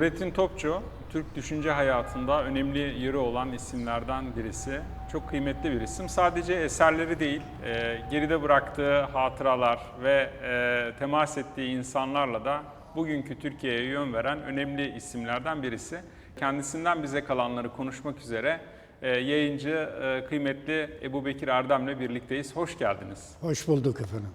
Nurettin Topçu, Türk düşünce hayatında önemli yeri olan isimlerden birisi. Çok kıymetli bir isim. Sadece eserleri değil, e, geride bıraktığı hatıralar ve e, temas ettiği insanlarla da bugünkü Türkiye'ye yön veren önemli isimlerden birisi. Kendisinden bize kalanları konuşmak üzere e, yayıncı e, kıymetli Ebu Bekir Erdem'le birlikteyiz. Hoş geldiniz. Hoş bulduk efendim.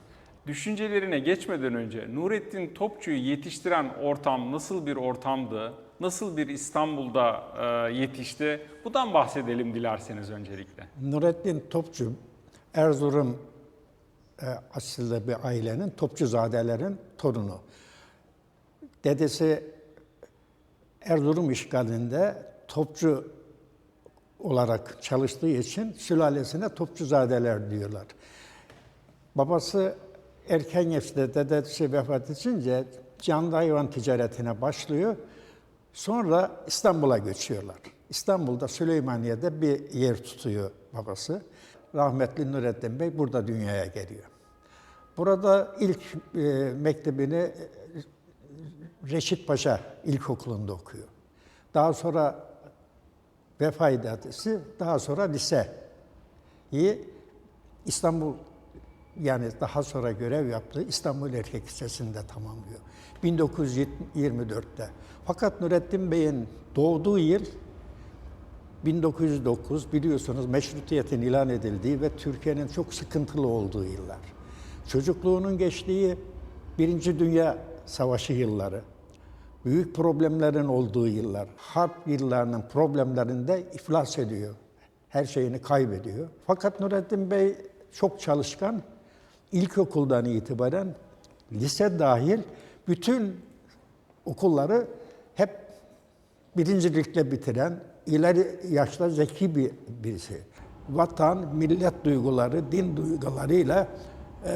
Düşüncelerine geçmeden önce Nurettin Topçu'yu yetiştiren ortam nasıl bir ortamdı? Nasıl bir İstanbul'da e, yetişti? Bundan bahsedelim dilerseniz öncelikle. Nurettin Topçu, Erzurum e, aslında bir ailenin, Topçuzadelerin torunu. Dedesi Erzurum işgalinde topçu olarak çalıştığı için sülalesine Topçuzadeler diyorlar. Babası erken yaşta dedesi vefat edince canlı hayvan ticaretine başlıyor. Sonra İstanbul'a göçüyorlar. İstanbul'da Süleymaniye'de bir yer tutuyor babası. Rahmetli Nurettin Bey burada dünyaya geliyor. Burada ilk e, mektebini e, Reşit Paşa İlkokulu'nda okuyor. Daha sonra Vefa İdadesi, daha sonra liseyi İstanbul yani daha sonra görev yaptığı İstanbul Erkek Lisesi'nde tamamlıyor. 1924'te. Fakat Nurettin Bey'in doğduğu yıl 1909 biliyorsunuz meşrutiyetin ilan edildiği ve Türkiye'nin çok sıkıntılı olduğu yıllar. Çocukluğunun geçtiği Birinci Dünya Savaşı yılları, büyük problemlerin olduğu yıllar, harp yıllarının problemlerinde iflas ediyor. Her şeyini kaybediyor. Fakat Nurettin Bey çok çalışkan. İlkokuldan itibaren lise dahil bütün okulları hep birincilikle bitiren, ileri yaşta zeki bir birisi. Vatan, millet duyguları, din duygularıyla e,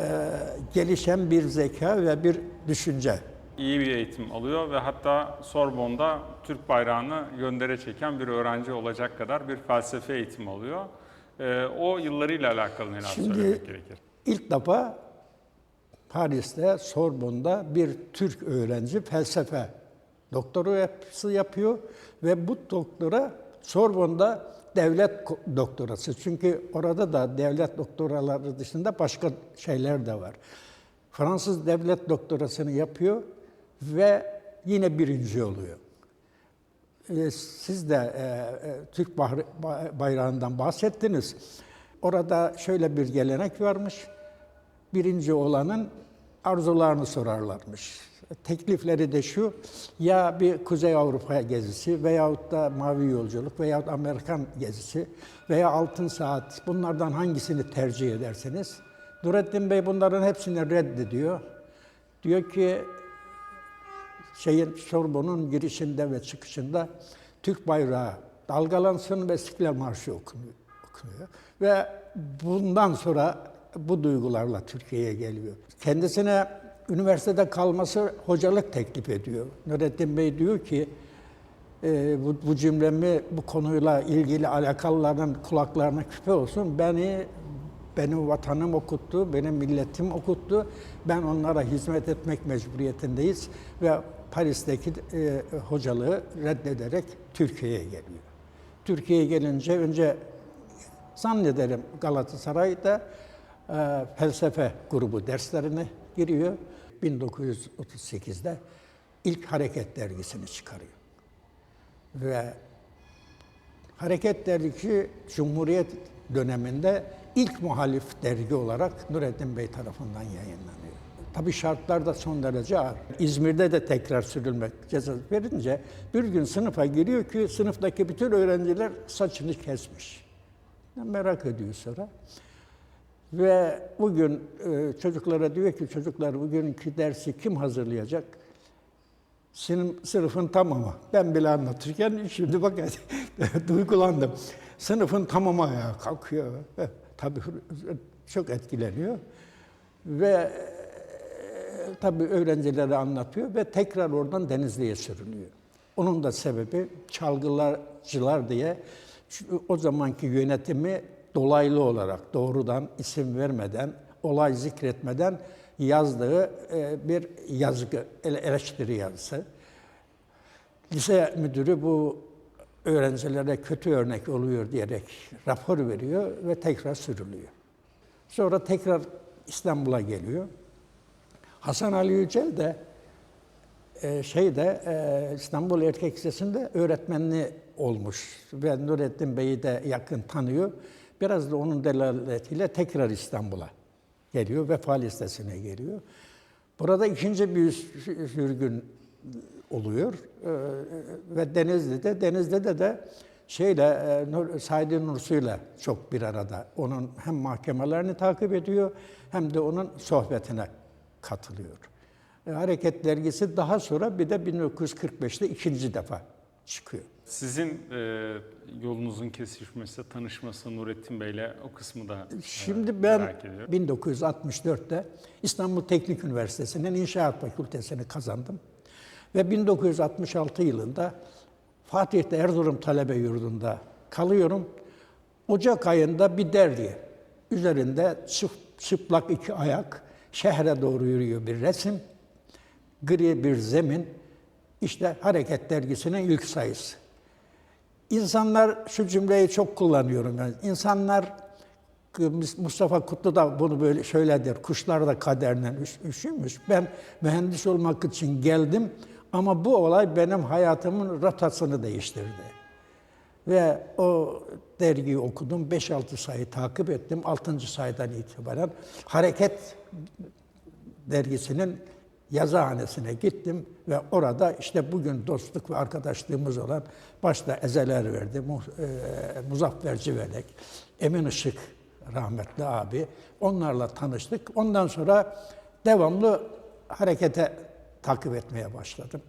gelişen bir zeka ve bir düşünce. İyi bir eğitim alıyor ve hatta Sorbon'da Türk bayrağını göndere çeken bir öğrenci olacak kadar bir felsefe eğitimi alıyor. E, o yıllarıyla alakalı neler Şimdi- söylemek gerekir? İlk defa Paris'te, Sorbon'da bir Türk öğrenci felsefe doktorası yapıyor ve bu doktora Sorbon'da devlet doktorası. Çünkü orada da devlet doktoraları dışında başka şeyler de var. Fransız devlet doktorasını yapıyor ve yine birinci oluyor. Ee, Siz de e, e, Türk bayrağından bahsettiniz. Orada şöyle bir gelenek varmış. Birinci olanın arzularını sorarlarmış. Teklifleri de şu, ya bir Kuzey Avrupa gezisi veyahut da Mavi Yolculuk veyahut Amerikan gezisi veya Altın Saat bunlardan hangisini tercih edersiniz? Nurettin Bey bunların hepsini reddediyor. Diyor ki şeyin Sorbon'un girişinde ve çıkışında Türk bayrağı dalgalansın ve İstiklal Marşı okunuyor. Okunuyor. Ve bundan sonra bu duygularla Türkiye'ye geliyor. Kendisine üniversitede kalması hocalık teklif ediyor. Nurettin Bey diyor ki, e, bu, bu cümlemi bu konuyla ilgili alakalıların kulaklarına küpe olsun. Beni benim vatanım okuttu, benim milletim okuttu. Ben onlara hizmet etmek mecburiyetindeyiz ve Paris'teki e, hocalığı reddederek Türkiye'ye geliyor. Türkiye'ye gelince önce zannederim Galatasaray'da e, felsefe grubu derslerine giriyor. 1938'de ilk Hareket dergisini çıkarıyor. Ve Hareket Dergisi Cumhuriyet döneminde ilk muhalif dergi olarak Nurettin Bey tarafından yayınlanıyor. Tabii şartlar da son derece ağır. İzmir'de de tekrar sürülmek cezası verince bir gün sınıfa giriyor ki sınıftaki bütün öğrenciler saçını kesmiş. Merak ediyor sonra. Ve bugün e, çocuklara diyor ki çocuklar bugünkü dersi kim hazırlayacak? Sınıf, sınıfın tamamı. Ben bile anlatırken şimdi bak duygulandım. Sınıfın tamamı ayağa kalkıyor. Tabii çok etkileniyor. Ve e, tabii öğrencilere anlatıyor ve tekrar oradan Denizli'ye sürülüyor. Onun da sebebi çalgılarcılar diye o zamanki yönetimi dolaylı olarak doğrudan isim vermeden, olay zikretmeden yazdığı e, bir yazgı, ele- eleştiri yazısı. Lise müdürü bu öğrencilere kötü örnek oluyor diyerek rapor veriyor ve tekrar sürülüyor. Sonra tekrar İstanbul'a geliyor. Hasan Ali Yücel de e, şeyde e, İstanbul Erkek Lisesi'nde öğretmenli olmuş ve Nurettin Bey'i de yakın tanıyor. Biraz da onun delaletiyle tekrar İstanbul'a geliyor, Vefa Listesi'ne geliyor. Burada ikinci bir sürgün oluyor E, ve Denizli'de, Denizli'de de şeyle e, Said Nursi'yle çok bir arada. Onun hem mahkemelerini takip ediyor hem de onun sohbetine katılıyor. E, Hareket dergisi daha sonra bir de 1945'te ikinci defa çıkıyor. Sizin e, yolunuzun kesişmesi, tanışması Nurettin Bey'le o kısmı da e, Şimdi ben merak ediyorum. 1964'te İstanbul Teknik Üniversitesi'nin İnşaat Fakültesini kazandım. Ve 1966 yılında Fatih'te Erzurum Talebe Yurdu'nda kalıyorum. Ocak ayında bir dergi. Üzerinde çıp- çıplak iki ayak, şehre doğru yürüyor bir resim. Gri bir zemin. İşte Hareket Dergisi'nin ilk sayısı. İnsanlar şu cümleyi çok kullanıyorum ben. İnsanlar Mustafa Kutlu da bunu böyle şöyle der. Kuşlar da kaderden üş- üşümüş. Ben mühendis olmak için geldim ama bu olay benim hayatımın rotasını değiştirdi. Ve o dergiyi okudum. 5-6 sayı takip ettim. 6. sayıdan itibaren Hareket dergisinin yazıhanesine gittim ve orada işte bugün dostluk ve arkadaşlığımız olan başta Ezeler verdi, e, Muzaffer Civelek, Emin Işık rahmetli abi. Onlarla tanıştık. Ondan sonra devamlı harekete takip etmeye başladım.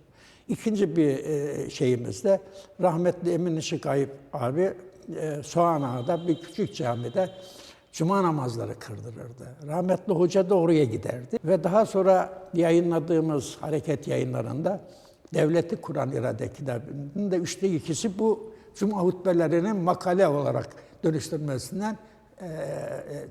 İkinci bir e, şeyimiz de rahmetli Emin Işık Ayıp abi e, Soğan Ağa'da bir küçük camide cuma namazları kırdırırdı. Rahmetli hoca da oraya giderdi. Ve daha sonra yayınladığımız hareket yayınlarında Devleti Kur'an İrade kitabının da üçte ikisi bu cuma hutbelerinin makale olarak dönüştürmesinden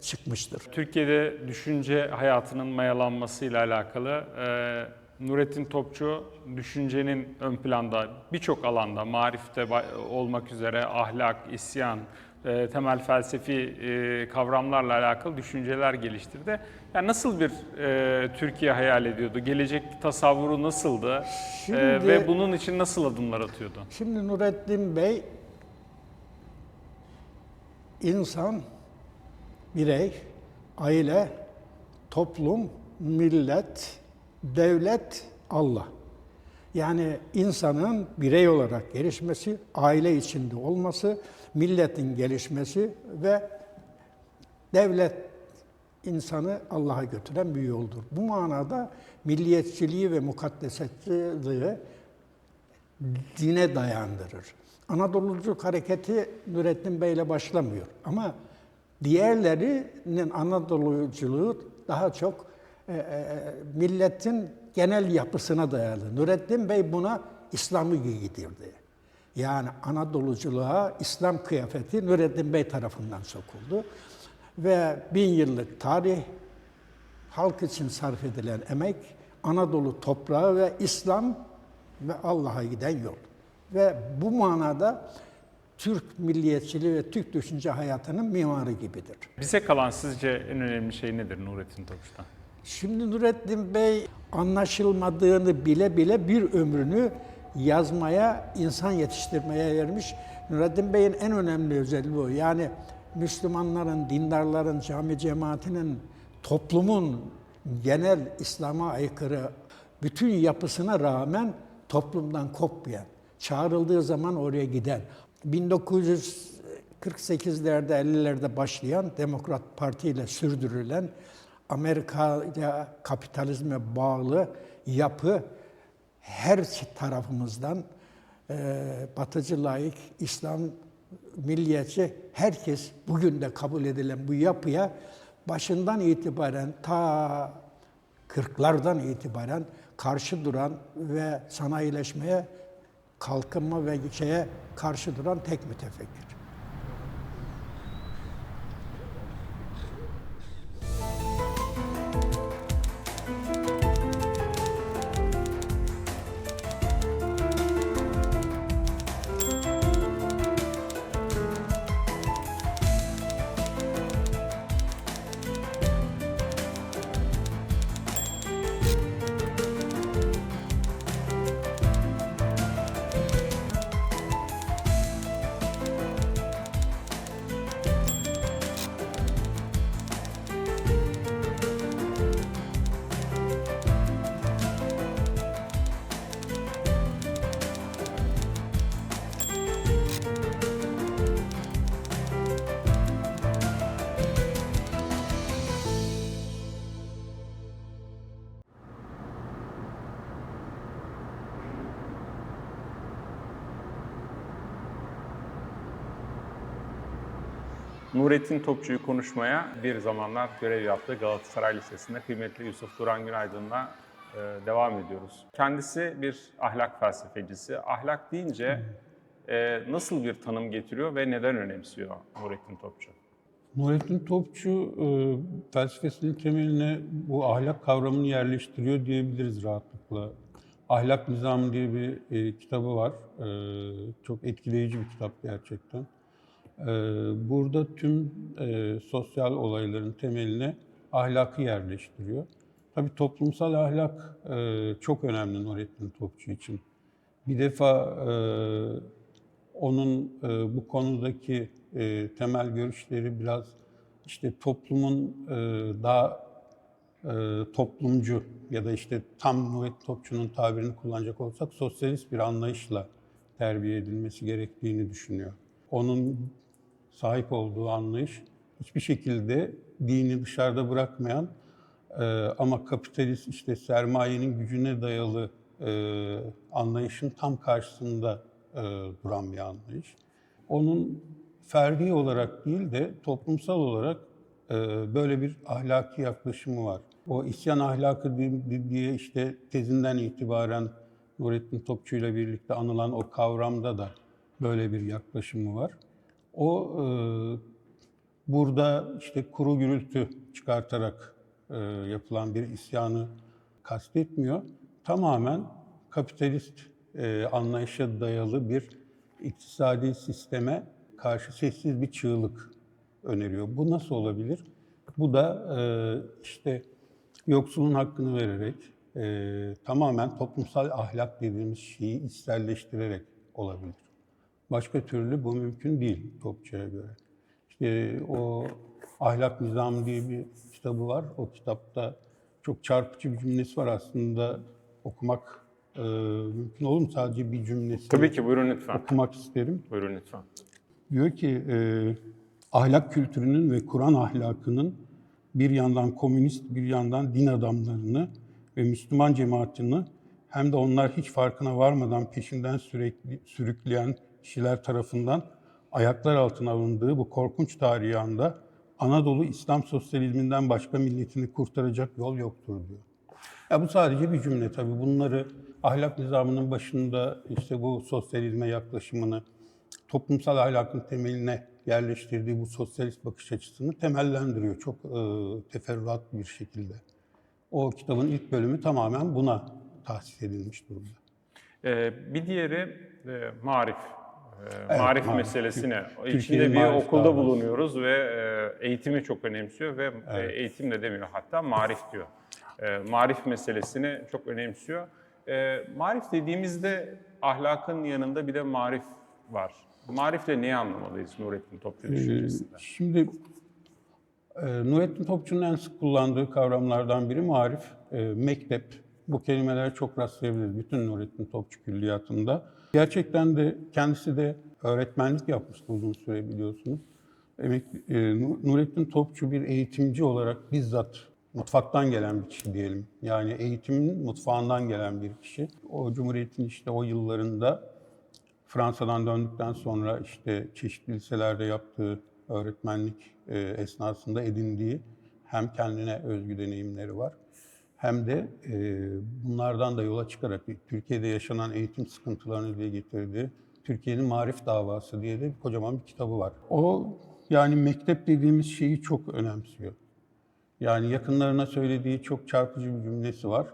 çıkmıştır. Türkiye'de düşünce hayatının mayalanmasıyla alakalı e, Nurettin Topçu düşüncenin ön planda birçok alanda marifte olmak üzere ahlak, isyan, e, temel felsefi e, kavramlarla alakalı düşünceler geliştirdi. Yani nasıl bir e, Türkiye hayal ediyordu? Gelecek tasavvuru nasıldı? E, Şimdi- ve bunun için nasıl adımlar atıyordu? Şimdi Nurettin Bey insan, birey, aile, toplum, millet, devlet, Allah. Yani insanın birey olarak gelişmesi, aile içinde olması, milletin gelişmesi ve devlet insanı Allah'a götüren bir yoldur. Bu manada milliyetçiliği ve mukaddesatçılığı dine dayandırır. Anadoluculuk hareketi Nurettin Bey ile başlamıyor. Ama diğerlerinin Anadoluculuğu daha çok e, e, milletin genel yapısına dayalı. Nurettin Bey buna İslam'ı giydirdi. Yani Anadoluculuğa İslam kıyafeti Nurettin Bey tarafından sokuldu. Ve bin yıllık tarih, halk için sarf edilen emek, Anadolu toprağı ve İslam ve Allah'a giden yol. Ve bu manada Türk milliyetçiliği ve Türk düşünce hayatının mimarı gibidir. Bize kalan sizce en önemli şey nedir Nurettin Topçu'dan? Şimdi Nurettin Bey anlaşılmadığını bile bile bir ömrünü yazmaya, insan yetiştirmeye vermiş. Nurettin Bey'in en önemli özelliği o. Yani Müslümanların, dindarların, cami cemaatinin, toplumun genel İslam'a aykırı bütün yapısına rağmen toplumdan kopmayan, çağrıldığı zaman oraya giden, 1948'lerde, 50'lerde başlayan Demokrat Parti ile sürdürülen Amerika'ya kapitalizme bağlı yapı her tarafımızdan e, batıcı laik, İslam milliyetçi herkes bugün de kabul edilen bu yapıya başından itibaren ta 40'lardan itibaren karşı duran ve sanayileşmeye kalkınma ve şeye karşı duran tek mütefekkir. Nurettin Topçu'yu konuşmaya bir zamanlar görev yaptığı Galatasaray Lisesi'nde kıymetli Yusuf Duran Günaydın'la e, devam ediyoruz. Kendisi bir ahlak felsefecisi. Ahlak deyince e, nasıl bir tanım getiriyor ve neden önemsiyor Nurettin Topçu? Nurettin Topçu e, felsefesinin temeline bu ahlak kavramını yerleştiriyor diyebiliriz rahatlıkla. Ahlak Nizamı diye bir kitabı var. Çok etkileyici bir kitap gerçekten. E, burada tüm e, sosyal olayların temeline ahlakı yerleştiriyor. Tabii toplumsal ahlak e, çok önemli Nurettin Topçu için. Bir defa e, onun bu konudaki temel görüşleri biraz işte toplumun daha toplumcu ya da işte tam Nurettin Topçu'nun tabirini kullanacak olsak sosyalist bir anlayışla terbiye edilmesi gerektiğini düşünüyor. Onun sahip olduğu anlayış hiçbir şekilde dini dışarıda bırakmayan e, ama kapitalist işte sermayenin gücüne dayalı e, anlayışın tam karşısında e, duran bir anlayış. Onun ferdi olarak değil de toplumsal olarak e, böyle bir ahlaki yaklaşımı var. O isyan ahlakı di- diye işte tezinden itibaren Nurettin Topçu ile birlikte anılan o kavramda da böyle bir yaklaşımı var. O e, burada işte kuru gürültü çıkartarak e, yapılan bir isyanı kastetmiyor. Tamamen kapitalist e, anlayışa dayalı bir iktisadi sisteme karşı sessiz bir çığlık öneriyor. Bu nasıl olabilir? Bu da e, işte yoksulun hakkını vererek, e, tamamen toplumsal ahlak dediğimiz şeyi içselleştirerek olabilir. Başka türlü bu mümkün değil Topçu'ya göre. İşte o Ahlak Nizamı diye bir kitabı var. O kitapta çok çarpıcı bir cümlesi var aslında okumak e, mümkün olur mu? Sadece bir cümlesi Tabii ki buyurun lütfen. okumak isterim. Buyurun lütfen. Diyor ki e, ahlak kültürünün ve Kur'an ahlakının bir yandan komünist bir yandan din adamlarını ve Müslüman cemaatini hem de onlar hiç farkına varmadan peşinden sürekli sürükleyen kişiler tarafından ayaklar altına alındığı bu korkunç tarihi anda Anadolu İslam sosyalizminden başka milletini kurtaracak yol yoktur diyor. Ya bu sadece bir cümle tabii. Bunları ahlak nizamının başında işte bu sosyalizme yaklaşımını, toplumsal ahlakın temeline yerleştirdiği bu sosyalist bakış açısını temellendiriyor çok e, teferruat bir şekilde. O kitabın ilk bölümü tamamen buna tahsis edilmiş durumda. Ee, bir diğeri e, marif. Ee, marif marif. meselesine. Türkiye'nin İçinde bir marif okulda davası. bulunuyoruz ve e, eğitimi çok önemsiyor ve e, eğitim de demiyor hatta marif diyor. E, marif meselesini çok önemsiyor. E, marif dediğimizde ahlakın yanında bir de marif var. Marifle neyi anlamalıyız Nurettin Topçu düşüncesinde? Şimdi e, Nurettin Topçu'nun en sık kullandığı kavramlardan biri marif, e, mektep. Bu kelimelere çok rastlayabiliriz bütün Nurettin Topçu külliyatında. Gerçekten de kendisi de öğretmenlik yapmıştı uzun süre biliyorsunuz. Emek, e, Nu- Nurettin Topçu bir eğitimci olarak bizzat mutfaktan gelen bir kişi diyelim. Yani eğitimin mutfağından gelen bir kişi. O Cumhuriyet'in işte o yıllarında Fransa'dan döndükten sonra işte çeşitli liselerde yaptığı öğretmenlik e, esnasında edindiği hem kendine özgü deneyimleri var hem de e, bunlardan da yola çıkarak Türkiye'de yaşanan eğitim sıkıntılarını dile getirdiği Türkiye'nin Marif Davası diye de kocaman bir kitabı var. O yani mektep dediğimiz şeyi çok önemsiyor. Yani yakınlarına söylediği çok çarpıcı bir cümlesi var.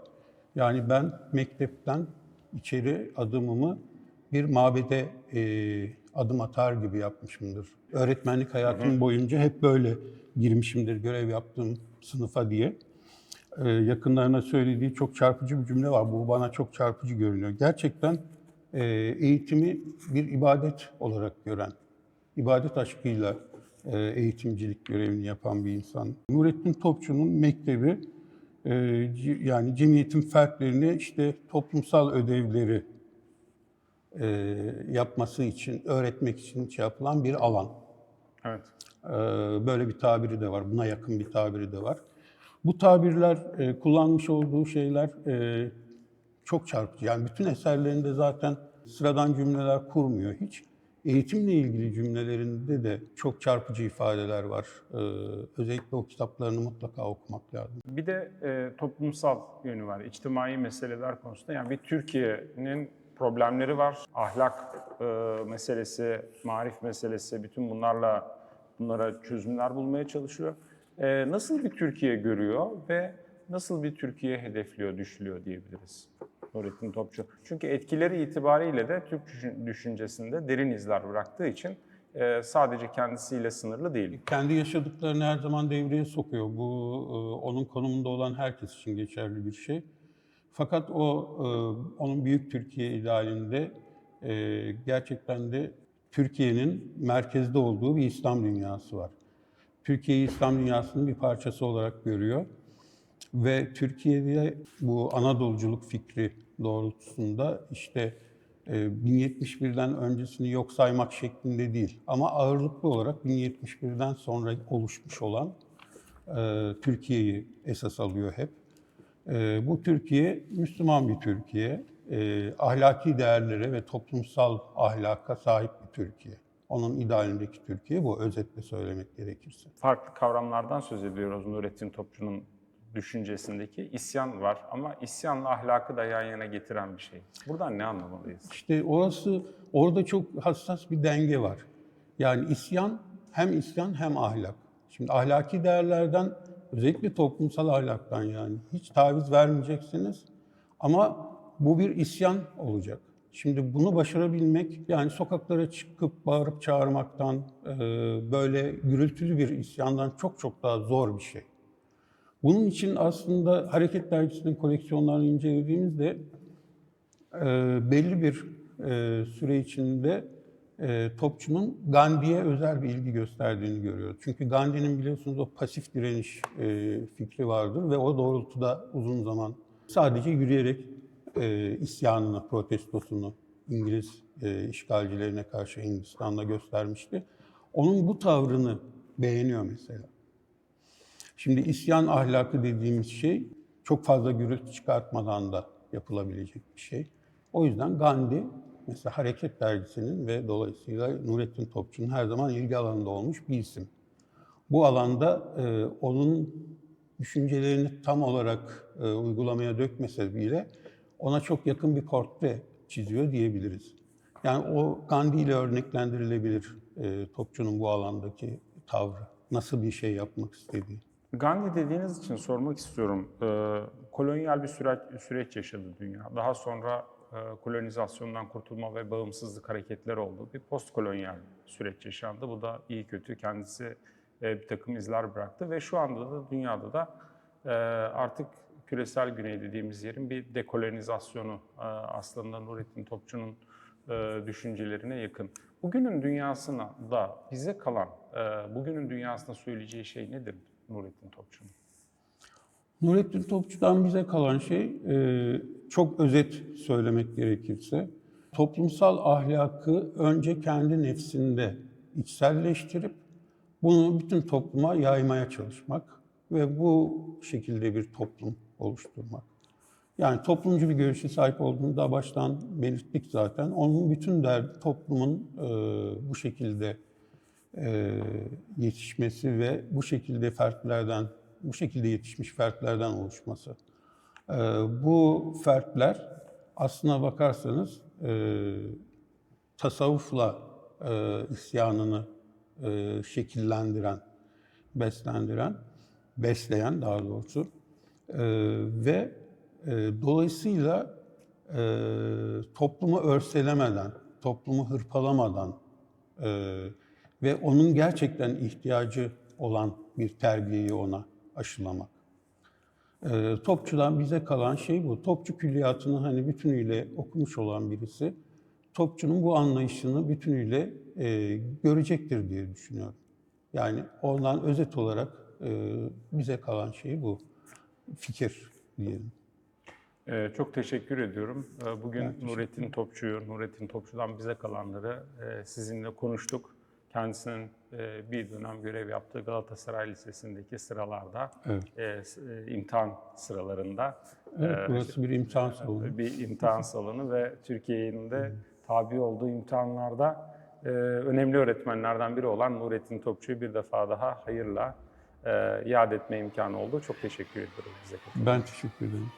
Yani ben mektepten içeri adımımı bir mabede e, adım atar gibi yapmışımdır. Öğretmenlik hayatım boyunca hep böyle girmişimdir görev yaptığım sınıfa diye. E, yakınlarına söylediği çok çarpıcı bir cümle var. Bu bana çok çarpıcı görünüyor. Gerçekten e, eğitimi bir ibadet olarak gören, ibadet aşkıyla e, eğitimcilik görevini yapan bir insan. Nurettin Topçu'nun mektebi yani cemiyetin fertlerine işte toplumsal ödevleri yapması için, öğretmek için şey yapılan bir alan. Evet. Böyle bir tabiri de var, buna yakın bir tabiri de var. Bu tabirler, e, kullanmış olduğu şeyler e, çok çarpıcı. Yani bütün eserlerinde zaten sıradan cümleler kurmuyor hiç. Eğitimle ilgili cümlelerinde de çok çarpıcı ifadeler var. Ee, özellikle o kitaplarını mutlaka okumak lazım. Bir de e, toplumsal yönü var, içtimai meseleler konusunda. Yani bir Türkiye'nin problemleri var. Ahlak e, meselesi, marif meselesi, bütün bunlarla bunlara çözümler bulmaya çalışıyor. E, nasıl bir Türkiye görüyor ve nasıl bir Türkiye hedefliyor, düşlüyor diyebiliriz Nurettin Topçu. Çünkü etkileri itibariyle de Türk düşün- düşüncesinde derin izler bıraktığı için e, sadece kendisiyle sınırlı değil. Kendi yaşadıklarını her zaman devreye sokuyor. Bu e, onun konumunda olan herkes için geçerli bir şey. Fakat o e, onun büyük Türkiye idealinde gerçekten de Türkiye'nin merkezde olduğu bir İslam dünyası var. Türkiye'yi İslam dünyasının bir parçası olarak görüyor. Ve Türkiye'de bu Anadoluculuk fikri doğrultusunda işte e, 1071'den öncesini yok saymak şeklinde değil ama ağırlıklı olarak 1071'den sonra oluşmuş olan e, Türkiye'yi esas alıyor hep. E, bu Türkiye Müslüman bir Türkiye, e, ahlaki değerlere ve toplumsal ahlaka sahip bir Türkiye. Onun idealindeki Türkiye bu özetle söylemek gerekirse. farklı kavramlardan söz ediyoruz Nurettin Topçu'nun düşüncesindeki. isyan var ama isyanla ahlakı da yan yana getiren bir şey. Buradan ne anlamalıyız? İşte orası, orada çok hassas bir denge var. Yani isyan, hem isyan hem ahlak. Şimdi ahlaki değerlerden, özellikle toplumsal ahlaktan yani hiç taviz vermeyeceksiniz. Ama bu bir isyan olacak. Şimdi bunu başarabilmek, yani sokaklara çıkıp bağırıp çağırmaktan, e, böyle gürültülü bir isyandan çok çok daha zor bir şey. Bunun için aslında Hareket Dergisi'nin koleksiyonlarını incelediğimizde e, belli bir e, süre içinde Topçu'nun Gandhi'ye özel bir ilgi gösterdiğini görüyoruz. Çünkü Gandhi'nin biliyorsunuz o pasif direniş fikri vardır ve o doğrultuda uzun zaman sadece yürüyerek e, isyanını, protestosunu İngiliz e, işgalcilerine karşı Hindistan'da göstermişti. Onun bu tavrını beğeniyor mesela. Şimdi isyan ahlakı dediğimiz şey çok fazla gürültü çıkartmadan da yapılabilecek bir şey. O yüzden Gandhi mesela Hareket Dergisi'nin ve dolayısıyla Nurettin Topçu'nun her zaman ilgi alanında olmuş bir isim. Bu alanda e, onun düşüncelerini tam olarak e, uygulamaya dökmese bile ona çok yakın bir portre çiziyor diyebiliriz. Yani o Gandhi ile örneklendirilebilir e, Topçu'nun bu alandaki tavrı. Nasıl bir şey yapmak istediği. Gandhi dediğiniz için sormak istiyorum. Ee, kolonyal bir süreç, süreç yaşadı dünya. Daha sonra e, kolonizasyondan kurtulma ve bağımsızlık hareketleri oldu. Bir postkolonyal süreç yaşandı. Bu da iyi kötü kendisi e, bir takım izler bıraktı ve şu anda da dünyada da e, artık küresel güney dediğimiz yerin bir dekolonizasyonu e, aslında Nurettin Topçu'nun e, düşüncelerine yakın. Bugünün dünyasına da bize kalan, e, bugünün dünyasında söyleyeceği şey nedir Nurettin Topçu'nun? Nurettin Topçu'dan bize kalan şey, çok özet söylemek gerekirse, toplumsal ahlakı önce kendi nefsinde içselleştirip bunu bütün topluma yaymaya çalışmak ve bu şekilde bir toplum oluşturmak. Yani toplumcu bir görüşe sahip olduğunu da baştan belirttik zaten. Onun bütün derdi toplumun e, bu şekilde e, yetişmesi ve bu şekilde fertlerden, bu şekilde yetişmiş fertlerden oluşması. E, bu fertler aslına bakarsanız e, tasavvufla e, isyanını e, şekillendiren, beslendiren, besleyen daha doğrusu e, ve e, dolayısıyla e, toplumu örselemeden, toplumu hırpalamadan e, ve onun gerçekten ihtiyacı olan bir terbiyeyi ona aşılamak. E, Topçudan bize kalan şey bu. Topçu külliyatını hani bütünüyle okumuş olan birisi, Topçu'nun bu anlayışını bütünüyle e, görecektir diye düşünüyorum. Yani ondan özet olarak bize kalan şey bu. Fikir diyelim. Ee, çok teşekkür ediyorum. Ee, Bugün Nurettin Topçu'yu, Nurettin Topçu'dan bize kalanları e, sizinle konuştuk. Kendisinin e, bir dönem görev yaptığı Galatasaray Lisesi'ndeki sıralarda, Evet. e, e, imtihan sıralarında Evet, e, burası bir imtihan salonu. bir imtihan salonu ve Türkiye'nin de tabi olduğu imtihanlarda e, önemli öğretmenlerden biri olan Nurettin Topçu'yu bir defa daha hayırla e, etme imkanı oldu. Çok teşekkür ediyorum bize. Ben teşekkür ederim.